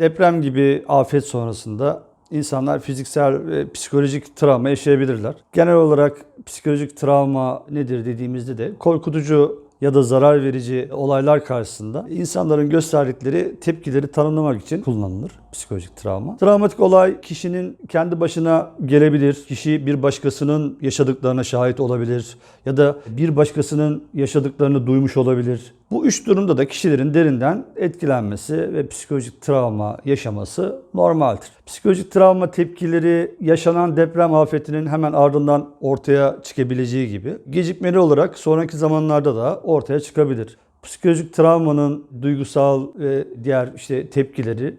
Deprem gibi afet sonrasında insanlar fiziksel ve psikolojik travma yaşayabilirler. Genel olarak psikolojik travma nedir dediğimizde de korkutucu ya da zarar verici olaylar karşısında insanların gösterdikleri tepkileri tanımlamak için kullanılır psikolojik travma. Travmatik olay kişinin kendi başına gelebilir. Kişi bir başkasının yaşadıklarına şahit olabilir ya da bir başkasının yaşadıklarını duymuş olabilir. Bu üç durumda da kişilerin derinden etkilenmesi ve psikolojik travma yaşaması normaldir. Psikolojik travma tepkileri yaşanan deprem afetinin hemen ardından ortaya çıkabileceği gibi gecikmeli olarak sonraki zamanlarda da ortaya çıkabilir. Psikolojik travmanın duygusal ve diğer işte tepkileri,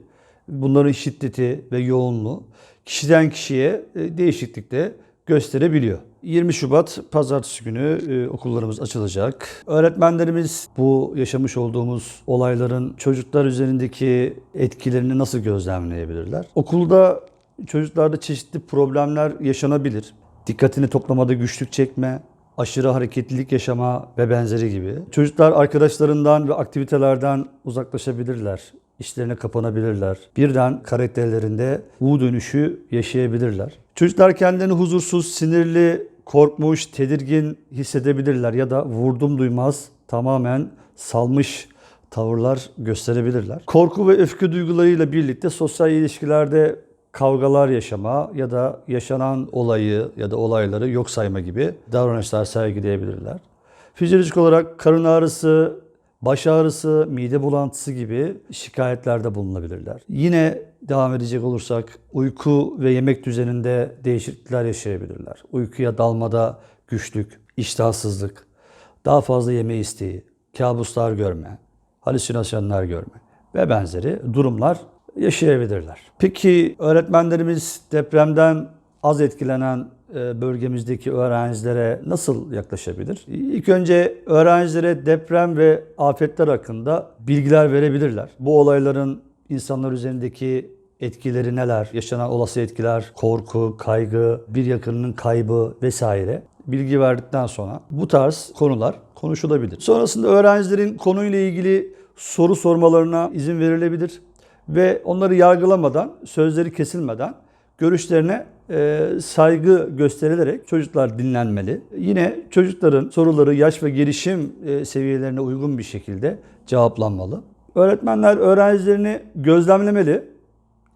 bunların şiddeti ve yoğunluğu kişiden kişiye e, değişiklikte gösterebiliyor. 20 Şubat pazartesi günü e, okullarımız açılacak. Öğretmenlerimiz bu yaşamış olduğumuz olayların çocuklar üzerindeki etkilerini nasıl gözlemleyebilirler? Okulda çocuklarda çeşitli problemler yaşanabilir. Dikkatini toplamada güçlük çekme, aşırı hareketlilik yaşama ve benzeri gibi. Çocuklar arkadaşlarından ve aktivitelerden uzaklaşabilirler. İşlerine kapanabilirler. Birden karakterlerinde U dönüşü yaşayabilirler. Çocuklar kendilerini huzursuz, sinirli, korkmuş, tedirgin hissedebilirler ya da vurdum duymaz tamamen salmış tavırlar gösterebilirler. Korku ve öfke duygularıyla birlikte sosyal ilişkilerde kavgalar yaşama ya da yaşanan olayı ya da olayları yok sayma gibi davranışlar sergileyebilirler. Fizyolojik olarak karın ağrısı, baş ağrısı, mide bulantısı gibi şikayetlerde bulunabilirler. Yine devam edecek olursak uyku ve yemek düzeninde değişiklikler yaşayabilirler. Uykuya dalmada güçlük, iştahsızlık, daha fazla yeme isteği, kabuslar görme, halüsinasyonlar görme ve benzeri durumlar yaşayabilirler. Peki öğretmenlerimiz depremden az etkilenen bölgemizdeki öğrencilere nasıl yaklaşabilir? İlk önce öğrencilere deprem ve afetler hakkında bilgiler verebilirler. Bu olayların insanlar üzerindeki etkileri neler, yaşanan olası etkiler, korku, kaygı, bir yakınının kaybı vesaire bilgi verdikten sonra bu tarz konular konuşulabilir. Sonrasında öğrencilerin konuyla ilgili soru sormalarına izin verilebilir ve onları yargılamadan, sözleri kesilmeden görüşlerine e, saygı gösterilerek çocuklar dinlenmeli. Yine çocukların soruları yaş ve gelişim e, seviyelerine uygun bir şekilde cevaplanmalı. Öğretmenler öğrencilerini gözlemlemeli.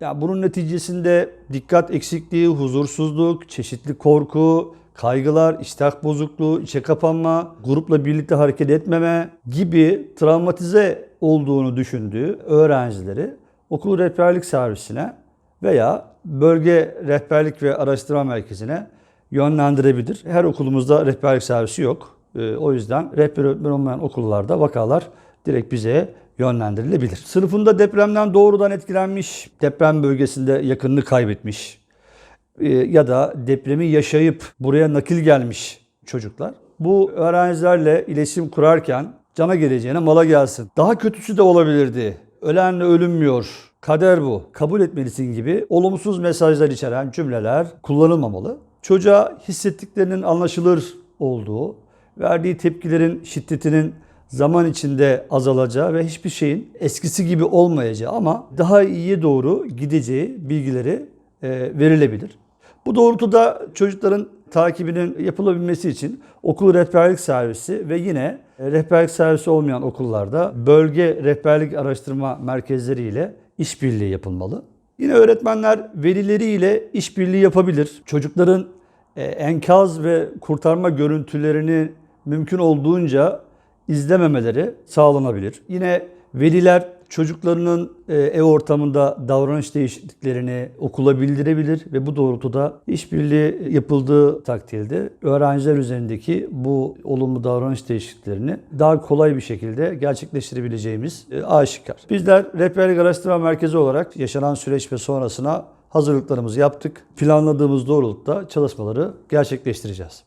Ya bunun neticesinde dikkat eksikliği, huzursuzluk, çeşitli korku, kaygılar, iştah bozukluğu, içe kapanma, grupla birlikte hareket etmeme gibi travmatize olduğunu düşündüğü öğrencileri okul rehberlik servisine veya bölge rehberlik ve araştırma merkezine yönlendirebilir. Her okulumuzda rehberlik servisi yok. Ee, O yüzden rehber olmayan okullarda vakalar direkt bize yönlendirilebilir. Sınıfında depremden doğrudan etkilenmiş, deprem bölgesinde yakınını kaybetmiş e, ya da depremi yaşayıp buraya nakil gelmiş çocuklar. Bu öğrencilerle iletişim kurarken cana geleceğine mala gelsin. Daha kötüsü de olabilirdi. Ölenle ölünmüyor. Kader bu. Kabul etmelisin gibi olumsuz mesajlar içeren cümleler kullanılmamalı. Çocuğa hissettiklerinin anlaşılır olduğu, verdiği tepkilerin şiddetinin zaman içinde azalacağı ve hiçbir şeyin eskisi gibi olmayacağı ama daha iyiye doğru gideceği bilgileri e, verilebilir. Bu doğrultuda çocukların takibinin yapılabilmesi için okul rehberlik servisi ve yine e, rehberlik servisi olmayan okullarda bölge rehberlik araştırma merkezleri ile işbirliği yapılmalı. Yine öğretmenler velileriyle işbirliği yapabilir. Çocukların e, enkaz ve kurtarma görüntülerini mümkün olduğunca izlememeleri sağlanabilir. Yine veliler çocuklarının e, ev ortamında davranış değişikliklerini okula bildirebilir ve bu doğrultuda işbirliği yapıldığı takdirde öğrenciler üzerindeki bu olumlu davranış değişikliklerini daha kolay bir şekilde gerçekleştirebileceğimiz e, aşikar. Bizler Rehberlik Araştırma Merkezi olarak yaşanan süreç ve sonrasına hazırlıklarımızı yaptık. Planladığımız doğrultuda çalışmaları gerçekleştireceğiz.